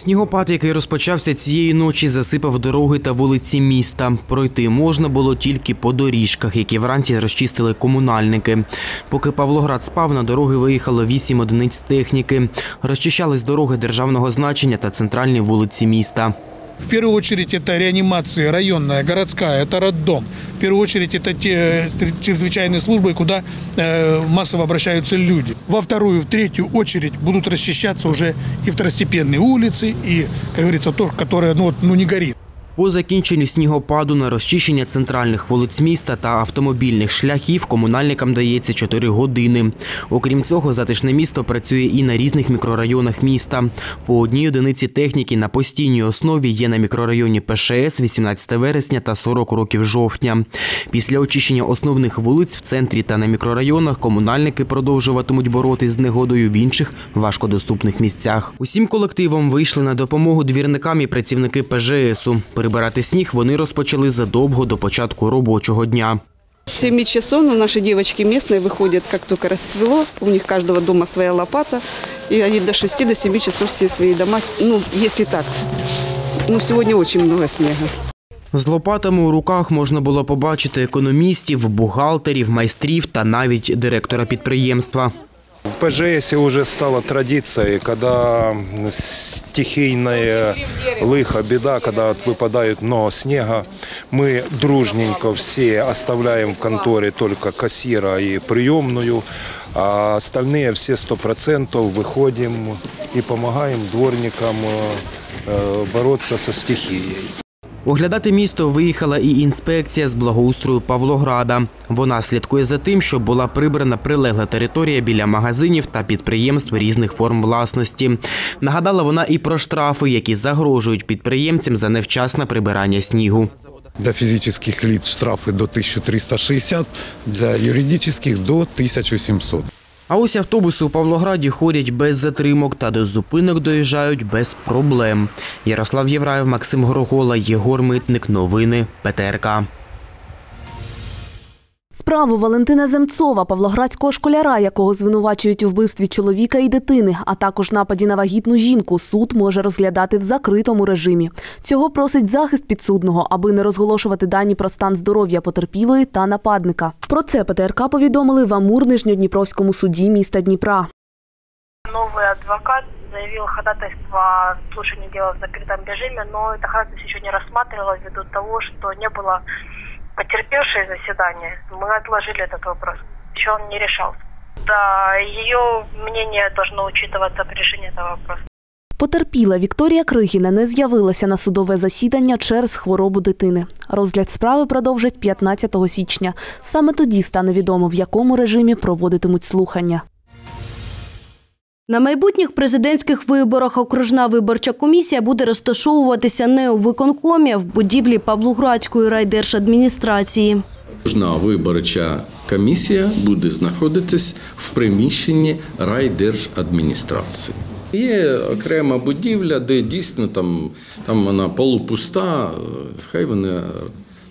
Снігопад, який розпочався цієї ночі, засипав дороги та вулиці міста. Пройти можна було тільки по доріжках, які вранці розчистили комунальники. Поки Павлоград спав, на дороги виїхало вісім одиниць техніки. Розчищались дороги державного значення та центральні вулиці міста. В первую очередь это реанимация районная, городская, это роддом. В первую очередь это те э, чрезвычайные службы, куда э, массово обращаются люди. Во вторую, в третью очередь будут расчищаться уже и второстепенные улицы, и, как говорится, то, которое ну, ну, не горит. По закінченню снігопаду на розчищення центральних вулиць міста та автомобільних шляхів комунальникам дається 4 години. Окрім цього, затишне місто працює і на різних мікрорайонах міста. По одній одиниці техніки на постійній основі є на мікрорайоні ПШС 18 вересня та 40 років жовтня. Після очищення основних вулиць в центрі та на мікрорайонах комунальники продовжуватимуть боротись з негодою в інших важкодоступних місцях. Усім колективом вийшли на допомогу двірникам і працівники ПЖСу. Прибирати сніг вони розпочали задовго до початку робочого дня. С 7 часов ну, наши девочки местные выходят, как только расцвело. У них каждого дома своя лопата. И они до 6 до 7 часов все свои дома, ну, если так. Ну, сегодня очень много снега. З лопатами у руках можна було побачити економістів, бухгалтерів, майстрів та навіть директора підприємства. В ПЖС уже стала традицией, когда стихийная лыха, беда, когда вот выпадает много снега, мы дружненько все оставляем в конторе только кассира и приемную, а остальные все сто процентов выходим и помогаем дворникам э, бороться со стихией. Оглядати місто виїхала і інспекція з благоустрою Павлограда. Вона слідкує за тим, щоб була прибрана прилегла територія біля магазинів та підприємств різних форм власності. Нагадала вона і про штрафи, які загрожують підприємцям за невчасне прибирання снігу. Для физических лиц штрафы до 1360, для юридических до 1700. А ось автобуси у Павлограді ходять без затримок та до зупинок доїжджають без проблем. Ярослав Євраєв, Максим Горогола, Єгор Митник. Новини ПТРК. Справу Валентина Земцова, павлоградського школяра, якого звинувачують у вбивстві чоловіка і дитини, а також нападі на вагітну жінку, суд може розглядати в закритому режимі. Цього просить захист підсудного, аби не розголошувати дані про стан здоров'я потерпілої та нападника. Про це ПТРК повідомили в Амур-Нижньодніпровському суді міста Дніпра. Новый адвокат заявил ходатайство о слушании дела в закрытом режиме, но это ходатайство еще не рассматривалось ввиду того, что не было потерпевшей заседания. Мы отложили этот вопрос. Еще он не решался. Да, ее мнение должно учитываться при решении этого вопроса. Потерпіла Вікторія Крихіна не з'явилася на судове засідання через хворобу дитини. Розгляд справи продовжать 15 січня. Саме тоді стане відомо, в якому режимі проводитимуть слухання. На майбутніх президентських виборах окружна виборча комісія буде розташовуватися не у виконкомі, а в будівлі Павлоградської райдержадміністрації. Кожна виборча комісія буде знаходитись в приміщенні райдержадміністрації. Є окрема будівля, де дійсно там, там вона полупуста, хай вони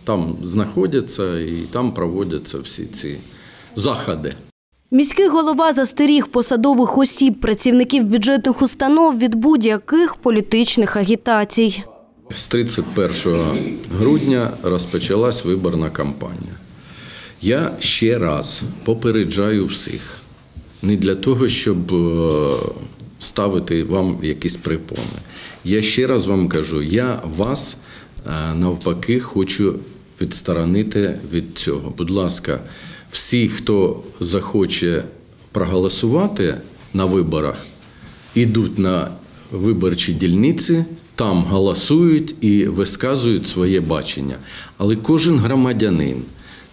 там знаходяться і там проводяться всі ці заходи. Міський голова застеріг посадових осіб, працівників бюджетних установ від будь-яких політичних агітацій. З 31 грудня розпочалась виборна кампанія. Я ще раз попереджаю всіх, не для того, щоб е, ставити вам якісь припони. Я ще раз вам кажу, я вас е, навпаки хочу відсторонити від цього. Будь ласка, всі, хто захоче проголосувати на виборах, ідуть на виборчі дільниці, там голосують і висказують своє бачення. Але кожен громадянин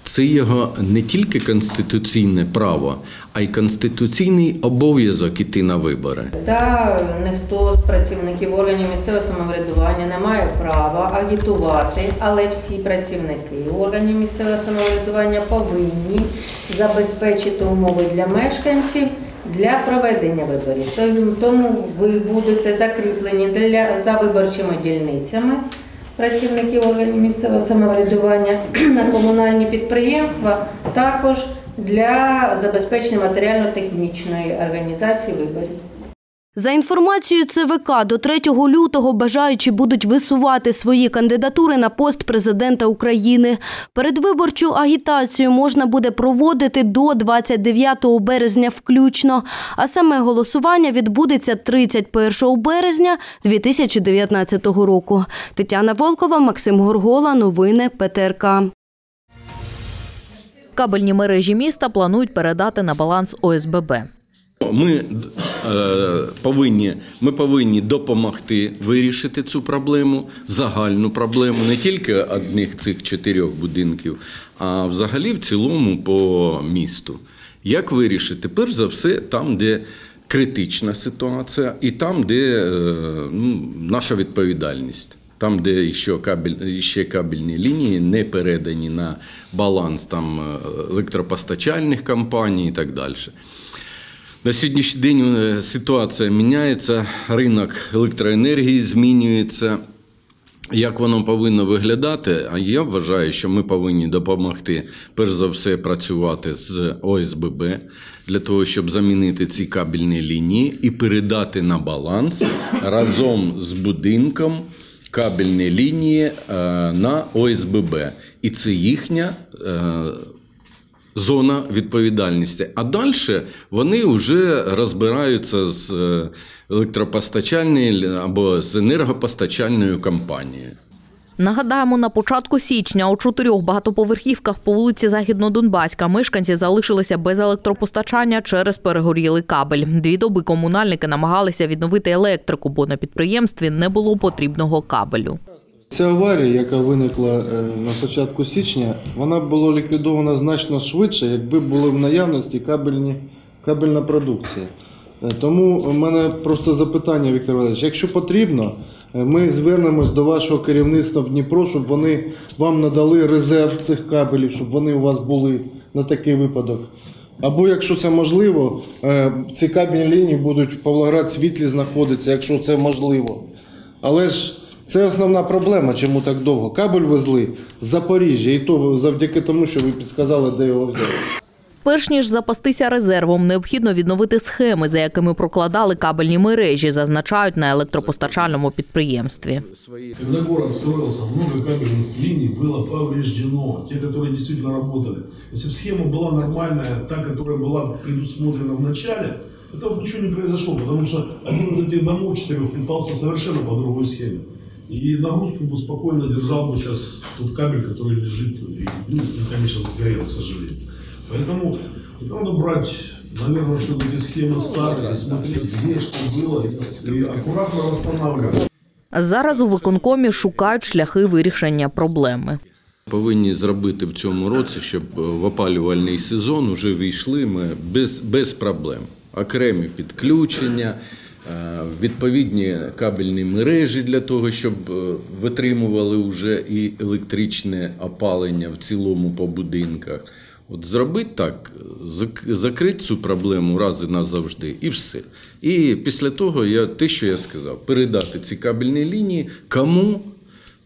це його не тільки конституційне право, а й конституційний обов'язок іти на вибори. Та ніхто з працівників органів місцевого самоврядування не має права агітувати, але всі працівники органів місцевого самоврядування повинні забезпечити умови для мешканців для проведення виборів. Тому ви будете закріплені для за виборчими дільницями працівників органів місцевого самоврядування на комунальні підприємства, також для забезпечення матеріально-технічної організації виборів. За інформацією ЦВК, до 3 лютого бажаючі будуть висувати свої кандидатури на пост президента України. Передвиборчу агітацію можна буде проводити до 29 березня включно, а саме голосування відбудеться 31 березня 2019 року. Тетяна Волкова, Максим Горгола, новини ПТРК. Кабельні мережі міста планують передати на баланс ОСББ. Ми е, повинні, ми повинні допомогти вирішити цю проблему, загальну проблему не тільки одних цих чотирьох будинків, а взагалі в цілому по місту. Як вирішити? Перш за все, там, де критична ситуація, і там, де е, ну, наша відповідальність. Там, де ще, кабель, ще кабельні лінії не передані на баланс там, е, електропостачальних компаній і так далі. На сьогоднішній день е, ситуація міняється, ринок електроенергії змінюється. Як воно повинно виглядати? А я вважаю, що ми повинні допомогти, перш за все, працювати з ОСББ для того, щоб замінити ці кабельні лінії і передати на баланс разом з будинком кабельні лінії е, на ОСББ. І це їхня. Зона відповідальності. А далі вони вже розбираються з е, електропостачальною або з енергопостачальною компанією. Нагадаємо, на початку січня у чотирьох багатоповерхівках по вулиці Західнодонбаська мешканці залишилися без електропостачання через перегорілий кабель. Дві доби комунальники намагалися відновити електрику, бо на підприємстві не було потрібного кабелю. Ця аварія, яка виникла е, на початку січня, вона була ліквідована значно швидше, якби були в наявності кабельні, кабельна продукція. Е, Тому в мене просто запитання, Віктор Валерійович, якщо потрібно, е, ми звернемось до вашого керівництва в Дніпро, щоб вони вам надали резерв цих кабелів, щоб вони у вас були на такий випадок. Або, якщо це можливо, ці кабельні лінії будуть в Павлоград світлі знаходитися, якщо це можливо. Але ж це основна проблема, чому так довго. Кабель везли з Запоріжжя, і то завдяки тому, що ви підсказали, де його взяти. Перш ніж запастися резервом, необхідно відновити схеми, за якими прокладали кабельні мережі, зазначають на електропостачальному підприємстві. Когда город строился, много кабельных линий было повреждено, те, которые действительно работали. Если бы схема была нормальная, та, которая была предусмотрена в начале, это вот ничего не произошло, потому что один из этих домов четырех питался совершенно по другой схеме. И нагрузку бы спокойно держал бы сейчас тот кабель, который лежит, и, ну, и, конечно, сгорел, к сожалению. Поэтому надо брать, наверное, все-таки схемы старые, и смотреть, где что было, и аккуратно восстанавливать. Зараз у виконкомі шукають шляхи вирішення проблеми. Повинні зробити в цьому році, щоб е, в опалювальний сезон вже війшли ми без, без проблем. Окремі підключення, е, відповідні кабельні мережі для того, щоб е, витримували вже і електричне опалення в цілому по будинках. От зробити так, закрити цю проблему раз і назавжди, і все. І після того я те, що я сказав, передати ці кабельні лінії кому.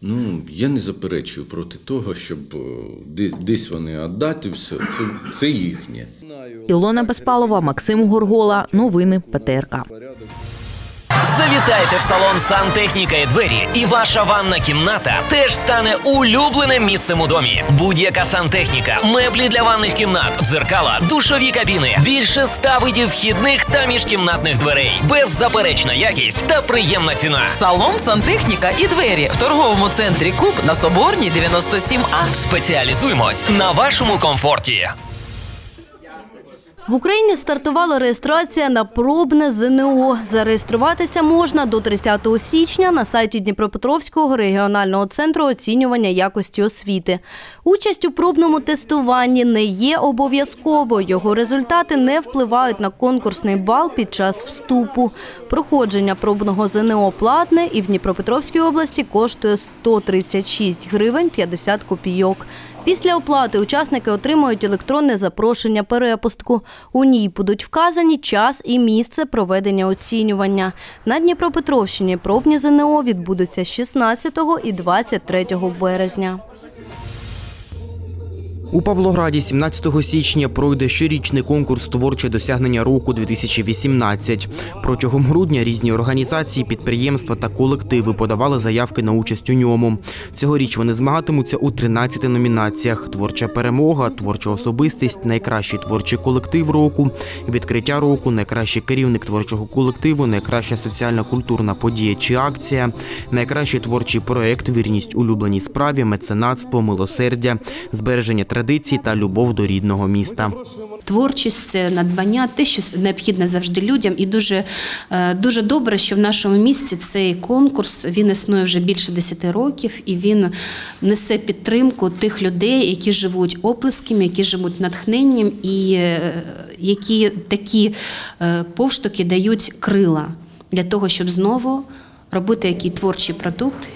Ну, я не заперечую проти того, щоб е, десь вони віддати все. Це, це їхнє. Ілона Безпалова, Максим Горгола. Новини ПТРК. Завітайте в салон Сантехніка і двері, і ваша ванна кімната теж стане улюбленим місцем у домі. Будь-яка сантехніка, меблі для ванних кімнат, дзеркала, душові кабіни, більше ста видів вхідних та міжкімнатних дверей, беззаперечна якість та приємна ціна. Салон сантехніка і двері в торговому центрі Куб на Соборній 97А. Спеціалізуємось на вашому комфорті. В Україні стартувала реєстрація на пробне ЗНО. Зареєструватися можна до 30 січня на сайті Дніпропетровського регіонального центру оцінювання якості освіти. Участь у пробному тестуванні не є обов'язковою. Його результати не впливають на конкурсний бал під час вступу. Проходження пробного ЗНО платне і в Дніпропетровській області коштує 136 гривень 50 копійок. Після оплати учасники отримують електронне запрошення перепустку. У ній будуть вказані час і місце проведення оцінювання. На Дніпропетровщині пробні ЗНО відбудуться 16 і 23 березня. У Павлограді 17 січня пройде щорічний конкурс Творче досягнення року 2018. Протягом грудня різні організації, підприємства та колективи подавали заявки на участь у ньому. Цьогоріч вони змагатимуться у 13 номінаціях: творча перемога, творча особистість, найкращий творчий колектив року, відкриття року, найкращий керівник творчого колективу, найкраща соціальна культурна подія чи акція, найкращий творчий проект, вірність улюбленій справі, меценатство, милосердя, збереження традицій та любов до рідного міста. Творчість це надбання, те, що необхідне завжди людям, і дуже, е, дуже добре, що в нашому місті цей конкурс він існує вже більше 10 років, і він несе підтримку тих людей, які живуть оплесками, які живуть натхненням, і е, які такі е, повштуки дають крила для того, щоб знову робити який творчий продукт.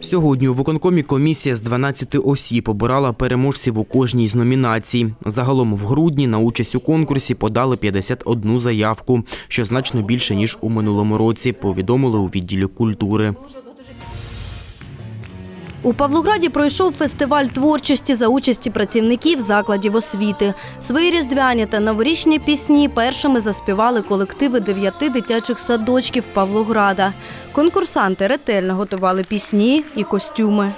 Сьогодні у виконкомі комісія з 12 осіб обирала переможців у кожній з номінацій. Загалом в грудні на участь у конкурсі подали 51 заявку, що значно більше ніж у минулому році. Повідомили у відділі культури. У Павлограді пройшов фестиваль творчості за участі працівників закладів освіти. Свої різдвяні та новорічні пісні першими заспівали колективи дев'яти дитячих садочків Павлограда. Конкурсанти ретельно готували пісні і костюми.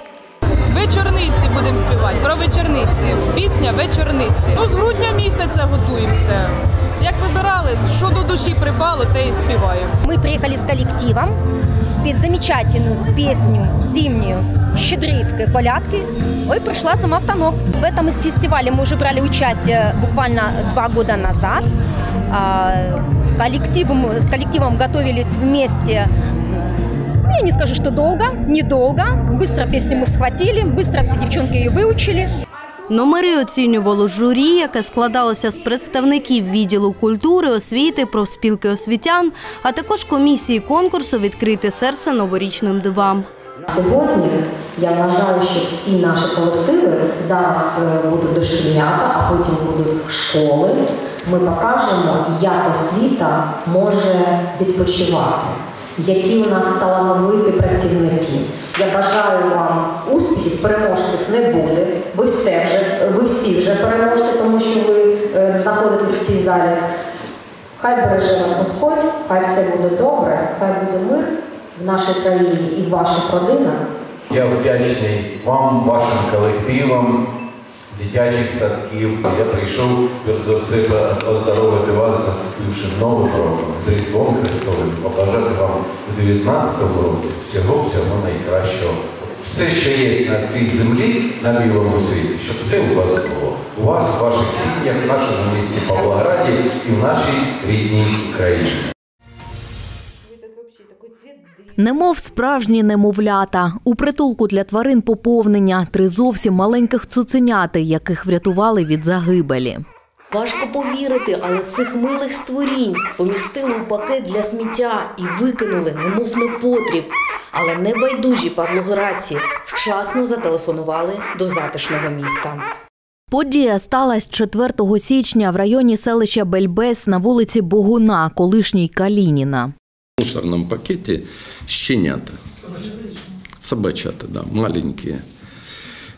Вечорниці будемо співати, про вечорниці. Пісня вечорниці. Ну, з грудня місяця готуємося. Як вибирали, що до душі припало, те і співаємо. Мы приехали с коллективом спеть замечательную песню зимнюю «Щедрівки, колядки». Ой, пришла сама в танок. В этом фестивале мы уже брали участие буквально два года назад. А, Коллективом, с коллективом готовились вместе я не скажу, что долго, недолго. Быстро песню мы схватили, быстро все девчонки ее выучили. Номери оцінювало журі, яке складалося з представників відділу культури, освіти, профспілки освітян, а також комісії конкурсу Відкрите серце новорічним дивам. Сьогодні я вважаю, що всі наші колективи зараз е, будуть дошкільнята, а потім будуть школи. Ми покажемо, як освіта може відпочивати, які у нас талановиті працівники. Я бажаю вам успіхів, переможців не буде. Ви все вже, ви всі вже переможці, тому що ви е, знаходитесь в цій залі. Хай береже вас Господь, хай все буде добре, хай буде мир в нашій країні і в ваших родинах. Я вдячний вам, вашим колективам, дитячих садків. Я прийшов перш за все поздоровити вас, наступивши новим роком, з Різдвом Христовим, побажати вам у 2019 році всього-всього найкращого. Все, що є на цій землі, на білому світі, щоб все у вас було. У вас, в ваших сім'ях, в нашому місті Павлограді і в нашій рідній Україні. Немов справжні немовлята. У притулку для тварин поповнення три зовсім маленьких цуценяти, яких врятували від загибелі. Важко повірити, але цих милих створінь помістили у пакет для сміття і викинули, немов непотріб. Але небайдужі павлоградці вчасно зателефонували до затишного міста. Подія сталася 4 січня в районі селища Бельбес на вулиці Богуна, колишній Калініна. В мусорном пакете щенята. Собачата, да, маленькие.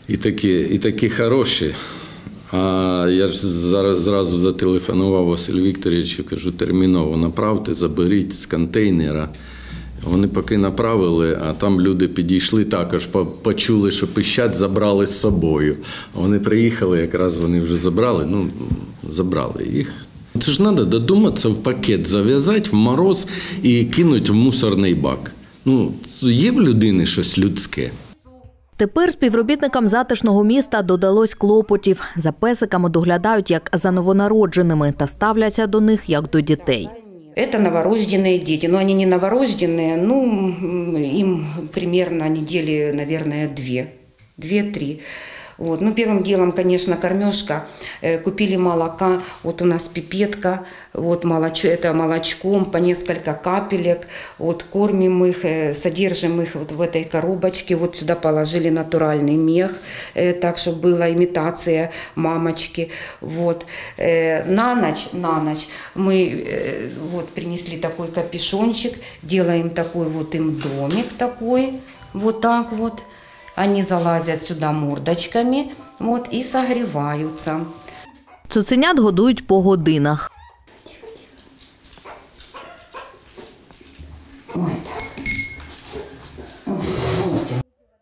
І такі, і такі хороші. А я ж зараз зразу зателефонував Василю Вікторовичу, кажу, терміново направте, заберіть з контейнера. Вони поки направили, а там люди підійшли також, почули, що пищать, забрали з собою. Вони приїхали, якраз вони вже забрали, ну, забрали їх. Це ж треба додуматися в пакет зав'язати в мороз і кинути в мусорний бак. Ну, є в людини щось людське. Тепер співробітникам затишного міста додалось клопотів. За песиками доглядають як за новонародженими та ставляться до них як до дітей. Это новорожденные дети. Но они не новорожденные, ну, м, им примерно недели, наверное, две. Две-три. Вот. Ну, первым делом, конечно, кормежка. Э, Купили молока. Вот у нас пипетка. Вот молочо, это молочком по несколько капелек. Вот кормим их, э, содержим их вот в этой коробочке. Вот сюда положили натуральный мех, э, так, чтобы была имитация мамочки. Вот. На ночь, на ночь мы вот принесли такой капюшончик, делаем такой вот им домик такой, вот так вот. Они залазят сюда мордочками, вот, и согреваются. Цуценят годують по годинах.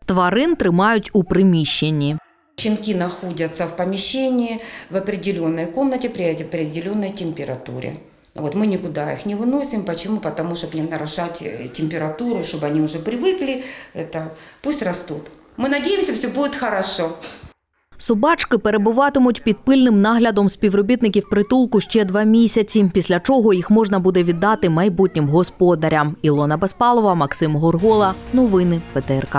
Тварин тримають у приміщенні. Щенки находятся в помещении в определенной комнате при определенной температуре. Вот мы никуда их не выносим. Почему? Потому чтобы не нарушать э, температуру, чтобы они уже привыкли. Это пусть растут. Мы надеемся, все будет хорошо. Собачки перебуватимуть під пильним наглядом співробітників притулку ще два місяці, після чого їх можна буде віддати майбутнім господарям. Ілона Баспалова, Максим Горгола. Новини ПТРК.